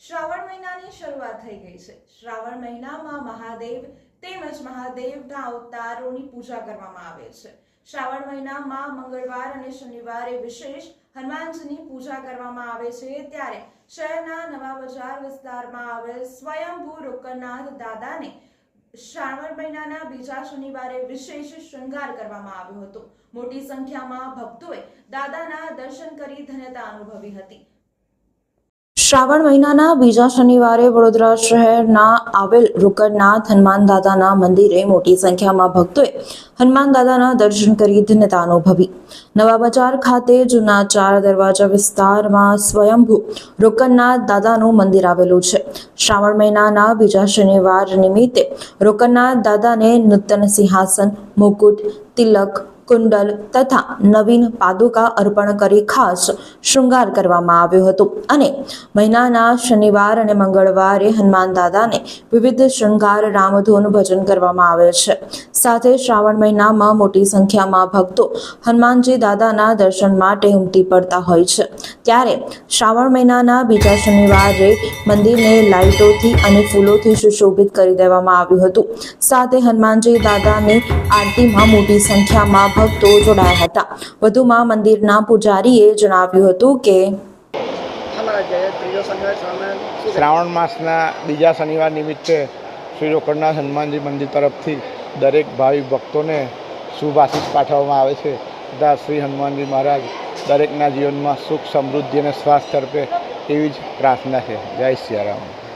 શ્રાવણ મહિનાની શરૂઆત થઈ ગઈ છે. શ્રાવણ મહિનામાં મહાદેવ તેમજ મહાદેવના અવતારોની પૂજા કરવામાં આવે છે. શ્રાવણ મહિનામાં મંગળવાર અને શનિવારે વિશેષ હનુમાનજીની પૂજા કરવામાં આવે છે. ત્યારે શહેરના નવા બજાર વિસ્તારમાં આવેલ સ્વયંભૂ રોકનાથ દાદાને શ્રાવણ મહિનાના બીજા શનિવારે વિશેષ શૃંગાર કરવામાં આવ્યો હતો. મોટી સંખ્યામાં ભક્તોએ દાદાના દર્શન કરી ધન્યતા અનુભવી હતી. શ્રાવણ મહિનાના બીજા શનિવારે વડોદરા શહેરના આવેલ રૂકરનાથ હનુમાન દાદાના મંદિરે મોટી સંખ્યામાં ભક્તોએ હનુમાન દાદાના દર્શન કરી ધન્યતા અનુભવી. નવા બજાર ખાતે જૂના ચાર દરવાજા વિસ્તારમાં સ્વયંભૂ રૂકરનાથ દાદાનું મંદિર આવેલું છે. શ્રાવણ મહિનાના બીજા શનિવાર નિમિત્તે રૂકરનાથ દાદાને નૂતન સિંહાસન, મુકુટ, તિલક કુંડલ તથા નવીન પાદુકા અર્પણ કરી ખાસ શૃંગાર કરવામાં આવ્યો હતો. અને મહિનાના શનિવાર અને મંગળવારે હનુમાન દાદાને વિવિધ શૃંગાર રામધૂન ભજન કરવામાં આવે છે. સાથે શ્રાવણ મહિનામાં મોટી સંખ્યામાં ભક્તો હનુમાનજી દાદાના દર્શન માટે ઉમટી પડતા હોય છે. ત્યારે શ્રાવણ મહિનાના બીજા શનિવારે મંદિરને લાઇટોથી અને ફૂલોથી સુશોભિત કરી દેવામાં આવ્યું હતું. સાથે હનુમાનજી દાદાની આરતીમાં મોટી સંખ્યામાં ભક્તો જોડાયા હતા. વધુમાં મંદિરના પૂજારીએ જણાવ્યું હતું કે શ્રાવણ માસના બીજા શનિવાર નિમિત્તે શ્રી રોકડનાથ હનુમાનજી મંદિર તરફથી દરેક ભાવિ ભક્તોને શુભ પાઠવવામાં આવે છે. તથા શ્રી હનુમાનજી મહારાજ દરેકના જીવનમાં સુખ સમૃદ્ધિ અને સ્વાસ્થ્ય તરફે એવી જ પ્રાર્થના છે. જય સિયારામ